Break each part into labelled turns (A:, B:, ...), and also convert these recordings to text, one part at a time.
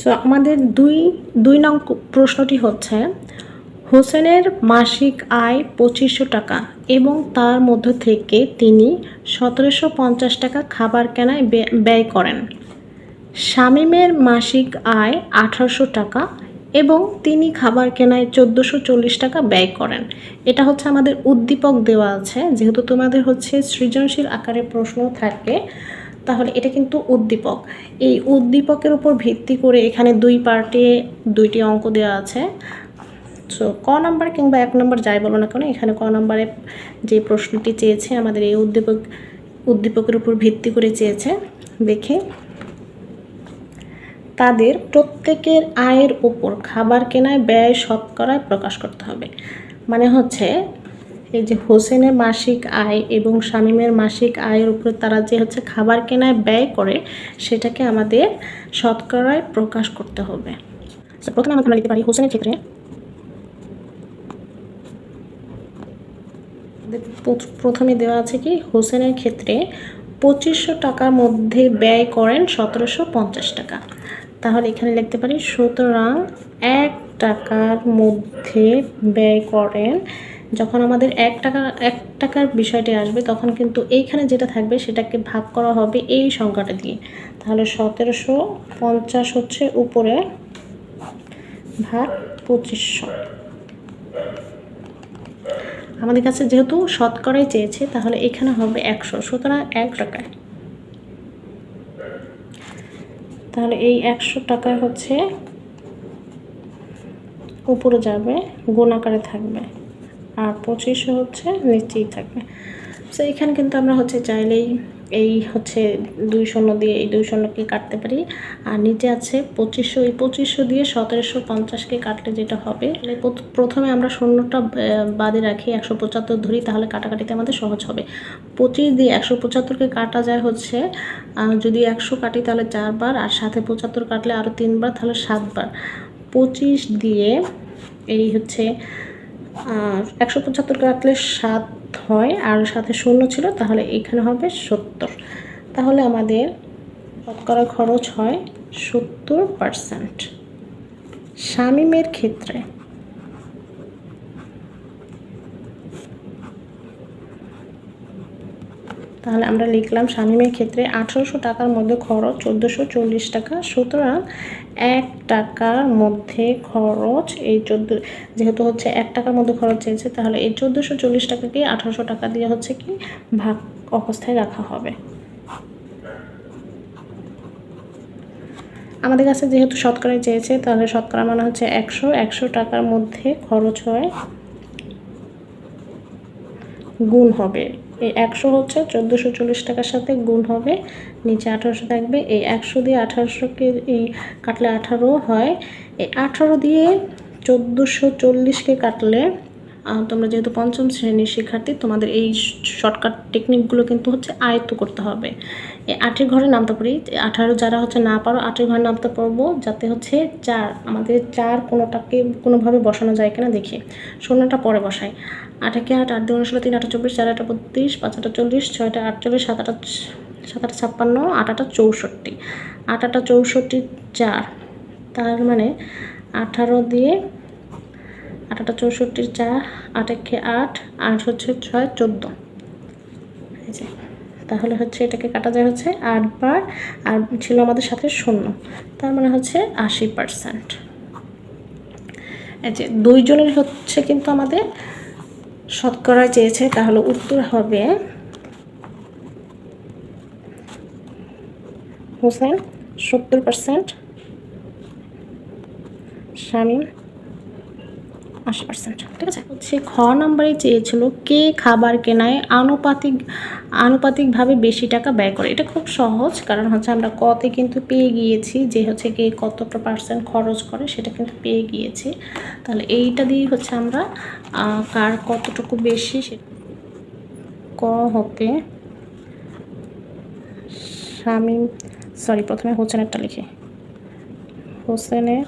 A: So আমাদের দুই দুই নং প্রশ্নটি হচ্ছে, হোসেনের মাসিক আয় পঁচিশশো টাকা এবং তার মধ্য থেকে তিনি সতেরোশো পঞ্চাশ টাকা খাবার কেনায় ব্যয় করেন। শামীমের মাসিক আয় আঠারোশো টাকা এবং তিনি খাবার কেনায় চোদ্দোশো চল্লিশ টাকা ব্যয় করেন। এটা হচ্ছে আমাদের উদ্দীপক দেওয়া আছে। যেহেতু তোমাদের হচ্ছে সৃজনশীল আকারে প্রশ্ন থাকে তাহলে এটা কিন্তু উদ্দীপক। এই উদ্দীপকের উপর ভিত্তি করে এখানে দুই পার্টে দুইটি অঙ্ক দেওয়া আছে। সো ক নাম্বার কিংবা এক নাম্বার যাই বলো না কেন, এখানে ক নাম্বারে যে প্রশ্নটি চেয়েছে, আমাদের এই উদ্দীপক, উদ্দীপকের উপর ভিত্তি করে চেয়েছে, দেখে। তাদের প্রত্যেকের আয়ের উপর, খাবার কেনায় ব্যয় শতকরায় প্রকাশ করতে হবে। মানে হচ্ছে এই যে হোসেনের মাসিক আয় এবং শামীমের মাসিক আয়ের উপর তারা যে হচ্ছে খাবার কেনায় ব্যয় করে, সেটাকে আমাদের শতকরায় প্রকাশ করতে হবে। প্রথমে আমরা লিখতে পারি হোসেনের ক্ষেত্রে প্রথমে দেওয়া আছে কি, হোসেনের ক্ষেত্রে পঁচিশশো টাকার মধ্যে ব্যয় করেন সতেরোশো পঞ্চাশ টাকা। তাহলে এখানে লিখতে পারি, সুতরাং এক টাকার মধ্যে ব্যয় করেন যখন আমাদের এক টাকা, এক টাকার বিষয়টি আসবে, তখন কিন্তু এইখানে যেটা থাকবে সেটাকে ভাগ করা হবে এই সংখ্যাটা দিয়ে। তাহলে সতেরোশো পঞ্চাশ হচ্ছে উপরে ভাগ পঁচিশশো। আমাদের কাছে যেহেতু শতকরাই চেয়েছে, তাহলে এখানে হবে একশো, সুতরাং এক টাকায়। তাহলে এই একশো টাকা হচ্ছে উপরে যাবে, গুণ আকারে থাকবে। আর পঁচিশশো হচ্ছে নিচেই থাকবে। সো এখানে কিন্তু আমরা হচ্ছে চাইলেই এই হচ্ছে দুই শূন্য দিয়ে, এই দুই শূন্যকে কাটতে পারি। আর নিচে আছে পঁচিশশো, এই পঁচিশশো দিয়ে সতেরোশো পঞ্চাশকে কাটলে যেটা হবে প্রথমে আমরা শূন্যটা বাদে রাখি একশো পঁচাত্তর ধরি, তাহলে কাটাকাটিতে আমাদের সহজ হবে। পঁচিশ দিয়ে একশো পঁচাত্তরকে কাটা যায় হচ্ছে যদি একশো কাটি তাহলে চারবার, আর সাথে পঁচাত্তর কাটলে আরও তিনবার, তাহলে সাতবার। পঁচিশ দিয়ে এই হচ্ছে একশো পঁচাত্তর কাটলে সাত হয়, আর সাথে শূন্য ছিল, তাহলে এখানে হবে সত্তর। তাহলে আমাদের শতকরা খরচ হয়? সত্তর পারসেন্ট শামিমের ক্ষেত্রে তাহলে আমরা লিখলাম শামিমের ক্ষেত্রে আঠারোশো টাকার মধ্যে খরচ, চোদ্দোশো চল্লিশ টাকা। সুতরাং এক টাকার মধ্যে খরচ এই চোদ্দ, যেহেতু হচ্ছে এক টাকার মধ্যে খরচ চেয়েছে, তাহলে এই চোদ্দোশো চল্লিশ টাকাকে আঠারোশো টাকা দিয়ে হচ্ছে কি ভাগ অবস্থায় রাখা হবে। আমাদের কাছে যেহেতু শতকরা চেয়েছে, তাহলে শতকরা মানে হচ্ছে একশো একশো টাকার মধ্যে খরচ হয় গুণ হবে। এই একশো হচ্ছে চোদ্দোশো চল্লিশ টাকার সাথে গুণ হবে। নিচে আঠারোশো থাকবে। এই একশো দিয়ে আঠারোশোকে এই কাটলে আঠারো হয়। এই আঠারো দিয়ে চোদ্দোশো চল্লিশকে কাটলে তোমরা যেহেতু পঞ্চম শ্রেণির শিক্ষার্থী, তোমাদের এই শর্টকাট টেকনিকগুলো কিন্তু হচ্ছে আয়ত্ত করতে হবে। আটের ঘরে নামতে পারি। আঠারো যারা হচ্ছে না পারো, আটের ঘরে নামতে পারব যাতে হচ্ছে চার, আমাদের চার কোনোটাকে কোনোভাবে বসানো যায় কিনা দেখি। শূন্যটা পরে বসাই। আটাকে আট আট দুগুণ ষোলো, তিন, আটা, চব্বিশ, চার, আটা, বত্রিশ, পাঁচ, আটা, চল্লিশ ছয়টা আটচল্লিশ সাত, আটা সাত, আটা, ছাপ্পান্ন, আট, আটা চৌষট্টি। আট, আটা চৌষট্টি, চার। তার মানে আঠারো দিয়ে আটাটা চৌষট্টির চার আট একে আট আট হচ্ছে ছয়, চোদ্দ। এই যে। তাহলে হচ্ছে এটাকে কাটা যায় হচ্ছে আটবার আর ছিল আমাদের সাথে শূন্য। তার মানে হচ্ছে আশি পার্সেন্ট। যে দুইজনের হচ্ছে কিন্তু আমাদের শতকরা চেয়েছে, তাহলে উত্তর হবে হোসেন সত্তর পার্সেন্ট, শামীম আশি পার্সেন্ট ঠিক আছে? হচ্ছে খ নম্বরে চেয়েছিল কে খাবার কেনায় আনুপাতিক, আনুপাতিকভাবে বেশি টাকা ব্যয় করে। এটা খুব সহজ, কারণ হচ্ছে আমরা কতে কিন্তু পেয়ে গিয়েছি যে হচ্ছে কে কতটা পার্সেন্ট খরচ করে, সেটা কিন্তু পেয়ে গিয়েছি। তাহলে এইটা দিয়ে হচ্ছে আমরা কার কতটুকু বেশি সে ক হতে স্বামী সরি প্রথমে হোসেনেরটা লিখি। হোসেনের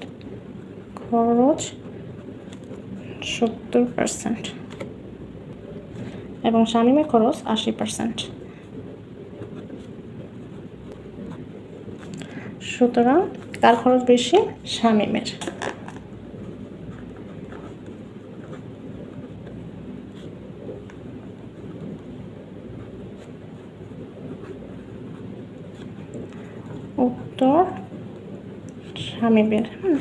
A: খরচ সত্তর পারসেন্ট এবং শামিমের খরচ আশি পারসেন্ট সুতরাং তার খরচ বেশি শামিমের উত্তর স্বামী বের হ্যাঁ